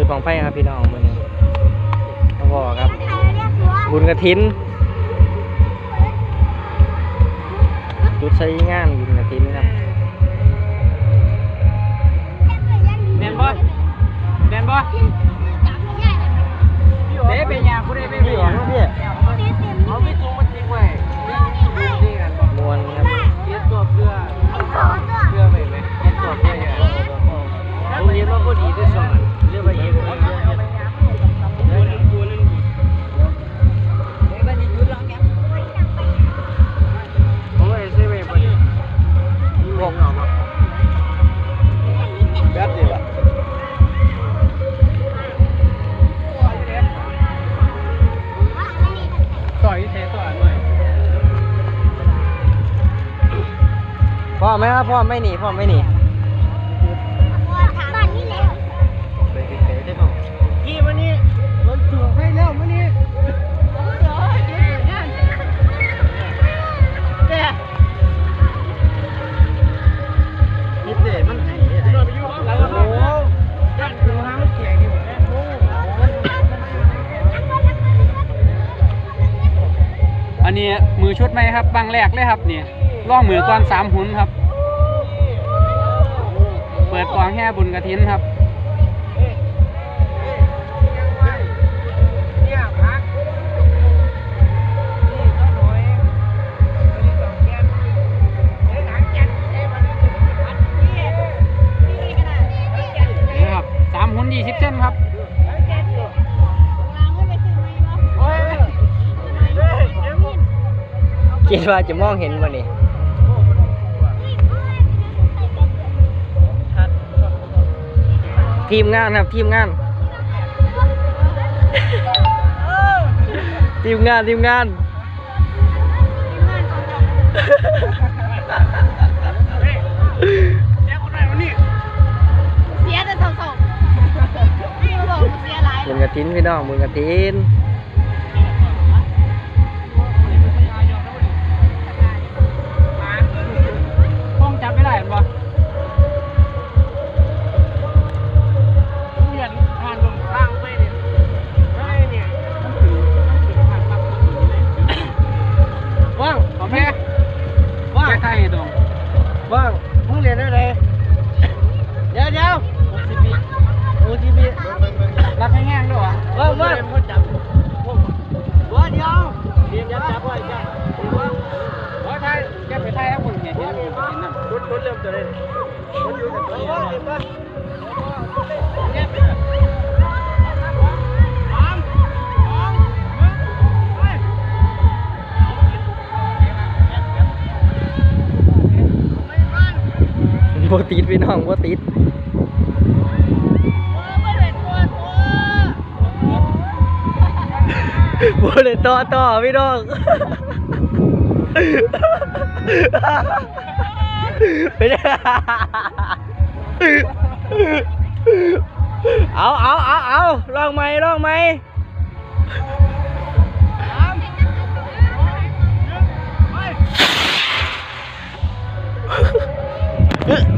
จุดของไฟครับพี่น้องมื้อนี้มาบอกครับ บุญกระถิน จุดใช้งานบุญกระถินครับแม่นบ่แม่นบ่เด้เป็นหยังผู้ใดเป็นพี่หหวัยังงพี่เอาไปจุงมาทิ้งไว้นี่กันบ่มวนครับเฮ็ดตัวเพื่อ พ่อไหมครับพ่อไม่หนีพ่อไม่หนีไปเตะได้ป่ะกี่วันนี้รถจูงให้แล้ววันนี้นี่เตะมันไหนโดนไปยุ่งแล้วโอ้โหยัดถึงห้างเสียงอยู่โอ้อันนี้มือชุดไหมครับบางแรกเลยครับนี่ล่องมือก่อนสามหุนครับเปิดกวางแห่บุญกระถินครับนี่ครับสามหุนยี่สิบเส้นครับคิดว่าจะมองเห็นวันนี้ ทีมงานครับทีมงาน ทีมงานทีมงานเสียแต่สองๆพี่บอกเสียหลายบุญกระถินพี่น้องบุญกระถิน ติดพี่น้องโบติดโบเลยต่อต่อพี่น้องเป็นเอาเอาเอาเอาลองไหมลองไหมเอา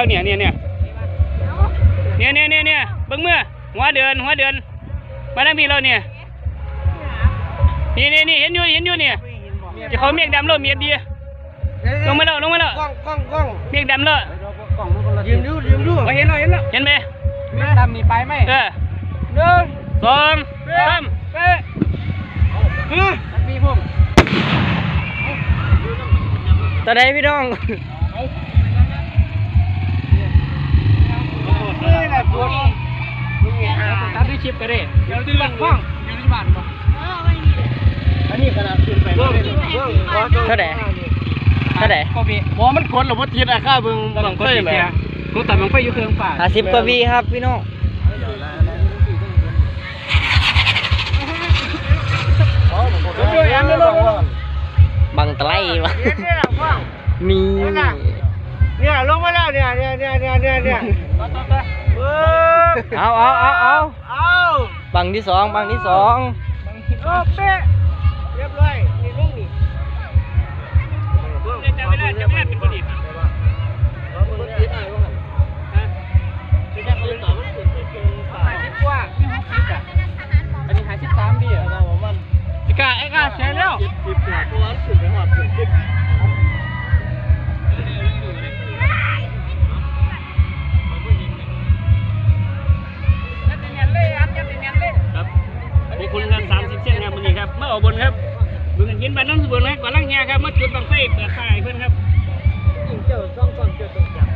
มึงนี่ทั้งโบครับเนี่ยเนี่ยเนี่ยเนี่ยเนี่ยเนี่ยเนี่ยเบิ่งเมื่อหัวเดือนหัวเดือนมานั่งพี่เราเนี่ยนี่นี่นี่เห็นอยู่เห็นอยู่เนี่ยจะเขาเมียกดำเลยเมียดีลงมาแล้วลงมาแล้วกล้องกล้องกล้องเมียกดำเลยยืมดูยืมดูเห็นแล้วเห็นแล้วเห็นไหมเมียดำนี่ไปไหมเออหนึ่งสองสามเป๊ะเออมีพุ่มตอนไหนพี่น้อง ตัดด้วยชิปก็ได้เดี๋ยวดูบ้านห้องอยู่ที่บ้านป่ะอันนี้ขนาดขึ้นไปเท่าไหร่ฮเท่าไหร่ก็บีบ่มันกดหรือว่าติดอะค่าเบิ่งตอนก็บีเสียกูตัดมันไฟอยู่เครื่องป่าห้าสิบกว่าวีครับพี่น้องช่วยแอมด้วยลูกบังตะไลวะเนี่ยพ่อมีเนี่ยลงมาแล้วเนี่ยเนี่ยเนี่ยเนี่ยเนี่ยเนี่ยเออเอาเอาเอาเอาเอา บังที่สองบังที่สองโอ้เป๊ะเรียบร้อยนี่ลุงนี่จะไม่ได้จะไม่ได้เป็นคนดีอันนี้หาสิบสามดีอะไอ้กาไอ้กาแชร์แล้ว คุณงานสามสิบเส้นครับวันนี้ครับเมื่อออกบนครับบึงเงินบ้านน้ำสบนครับก่อนล่างเฮียครับมาจุดบังไฟเปิดไฟเพื่อนครับเจ้าซ่องซ่องเจ้าตรงจับ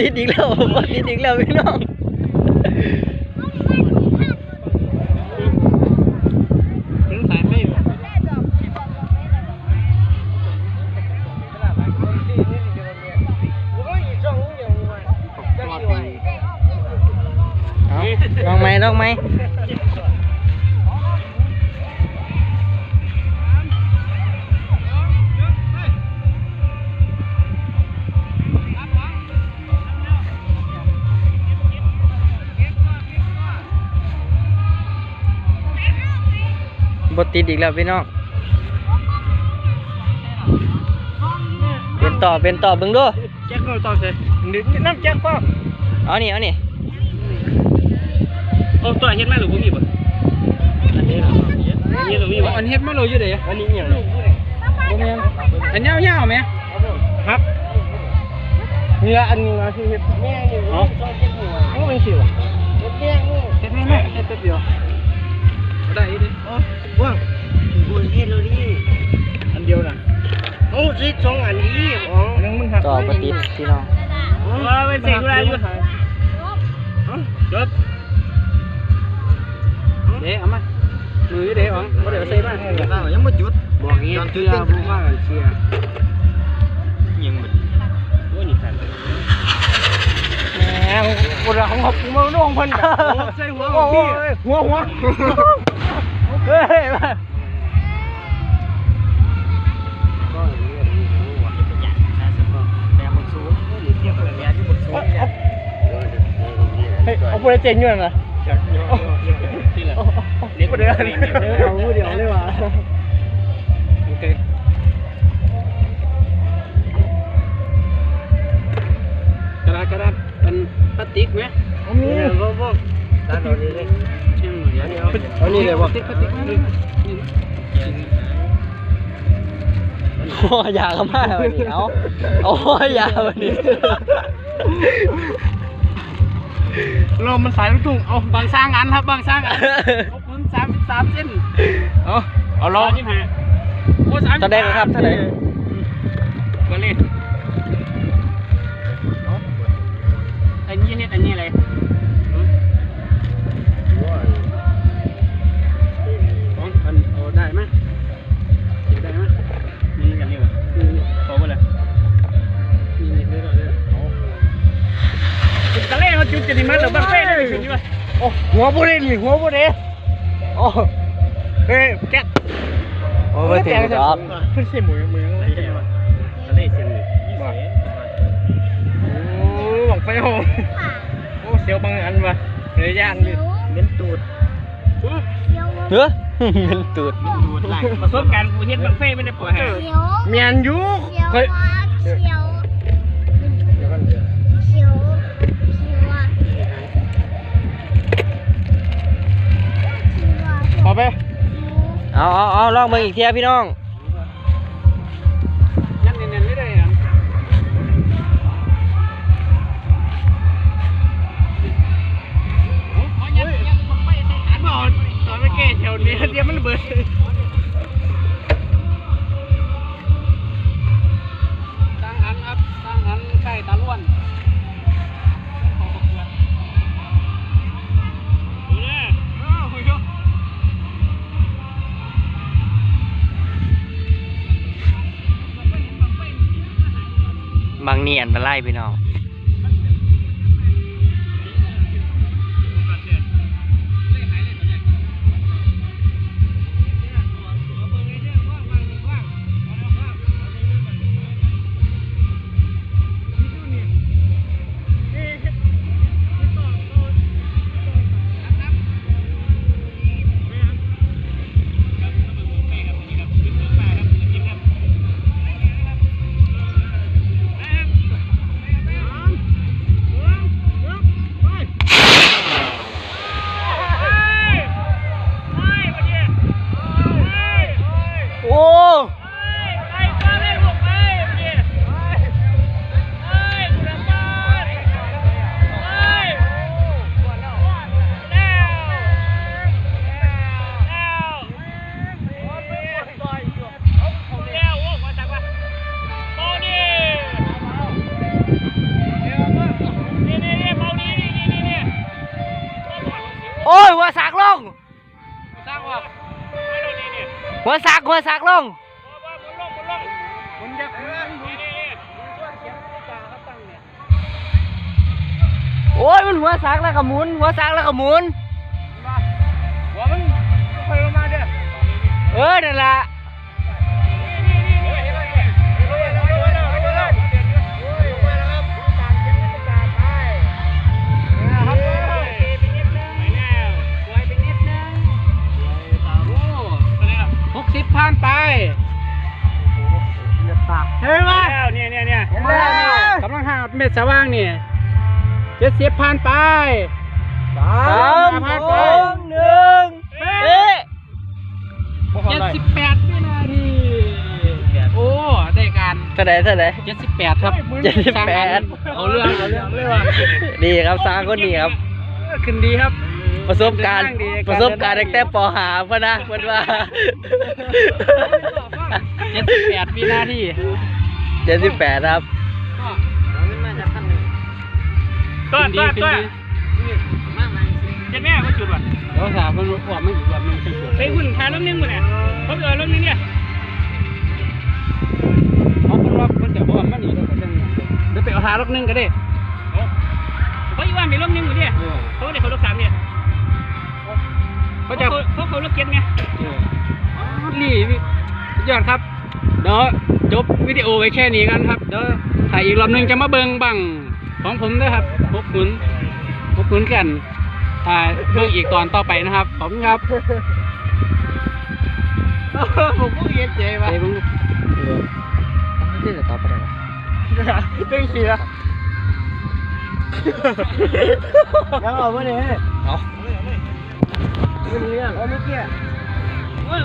ติดอีกแล้วพูดติดอีกแล้วพี่น้องถึงสายไม่เอาลองไหมลองไหม ติดอีกแล้วพี่น้องเป็นต่อเป็นต่อเบิ่งดูแจ็คเราต่อเลยนึกน้ำแจ็คป่ะเอานี่เอานี่โอ้ตัวเฮ็ดมาหรือบ่มีบ่อันนี้เหรออันนี้หรือมีบ่อันเฮ็ดมาหรืออยู่เด้อันนี้อย่างบ่แม่นอันยาวๆแม่ครับนี่ละอันนี้ละที่เฮ็ดแม่นี่อ๋อซ่องเจ็ดหัวโอ้เป็นสิวะแม่นี่เฮ็ดแม่แม่เฮ็ดแป๊บเดียว ต่อบติดพี่น้องว่าเป็นสิ่งอะไรอยู่จบเด้เอามามือเด้อ๋องบ่ได้เอาใส่มายังบ่จุดบอกงี้เชื่อผู้ว่ากันเชื่อยังบ่โอ้ยนี่แฟนแหมบ่ได้ของผมมาน้องเพิ่นใส่หัวของพี่หัวหัวเฮ้ย เฮ้ยเอาผู้ใดเจ๋งอยู่นั่นนะเด็กผู้ใดเอาผู้เดี๋ยวเลยว่ะโอเคกระดาษกระดาษเป็นพลาสติกไหมเอามีบ่บ่ตาโดนเลยเชื่อมหน่อยเดี๋ยอานี่เลยบ่พลาสติกพลาสติกโอ้ยยาเขามากวันนี้เอาโอ้ยยาวันนี้ ลมมันสายลูกทุ่งเอาบางสร้างอันครับบางสร้างอันเอาคุณสามสิบสามเส้นเอาเอาลองยี่สิบห้าโอ้สามเท่าใดครับเท่าใดก็เลยอันนี้เฮ็ดอันนี้อะไร จุดตะเล่มาจุดจะนี่มันหรือบ้านเฟ้ได้ถึงนี่วะโอ้หัวผู้ใดนี่หัวผู้ใดโอ้เฮ้ยแก๊กโอ้ยถึงดอกขึ้นเสียหมูมือตะเล่วะตะเล่เสียงเลยโอ้หวังไฟโหโอ้เสียวบางอันว่ะเนื้อย่างนี่เน้นตูดเฮ้ยเงินตูดประสบการณ์กูเฮ็ดบ้านเฟ้ไม่ได้ปล่อยให้เขียวเมียนอยู่เขียวเฮ้ยหวานเขียวเดี๋ยวกันเดี๋ยวเขียวเขียวหว ลองเบิ่งอีกเทียพี่น้อง นี่อันตรายพี่น้อง หัวสากหัวสากลงโอ้ยมันหัวสากแล้วก็หมุน หัวสากแล้วก็หมุนหัวมันค่อยลงมาเด้อเออนั่นแหละ สว่างนี่เจ็ดสิบพันไปสามพันสไปองหนึ่งเอ๊ะเจ็ดสิบแปดวินาทีโอ้ได้การเท่าไหร่เท่าไหร่เจ็ดสิบแปดครับเจ็ดสิบแปดเอาเรื่องเอาเรื่องเลยว่ะดีครับสร้างคนดีครับ ขึ้นดีครับ ประสบการณ์ประสบการณ์ตั้งแต่ปหาพะนะเพิ่นว่าเจ็ดสิบแปดวินาทีเจ็ดสิบแปดครับ ต้นต้นต้นเจ็ดแม่ก็จุดว่ะเราถามมันว่าไม่อยู่ว่ามันเป็นส่วนไปหุ่นทานน้ำนึงมั้เนี่ยเขาเออน้ำนึงเนี่ยเขาเป็นว่ามันจะบอกว่ามันนี่เราก็จะเดี๋ยวไปเอาหาล็อกนึงก็ได้เขาอีว่ามีน้ำนึงอยู่เนี่ยเขาเด็กเขาลูกสามเนี่ยเขาจะเขาเขาลูกเก็ตไงนี่สุดยอดครับเดี๋ยวจบวิดีโอไว้แค่นี้กันครับเดี๋ยวถ่ายอีกรอบหนึงจะมาเบิงบัง ของผมด้วยครับพบคุณพบคุณกันถ่ายเบิ่งอีกตอนต่อไปนะครับขอบคุณครับผมก็เย็นใจว่ะเดี๋ยวผมที่จะตอบไปได้ตึ้งเสียยังเอาไว้เลยเอาเฮ้ย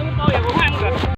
มึงเป่าอย่างกูให้มึงเหรอ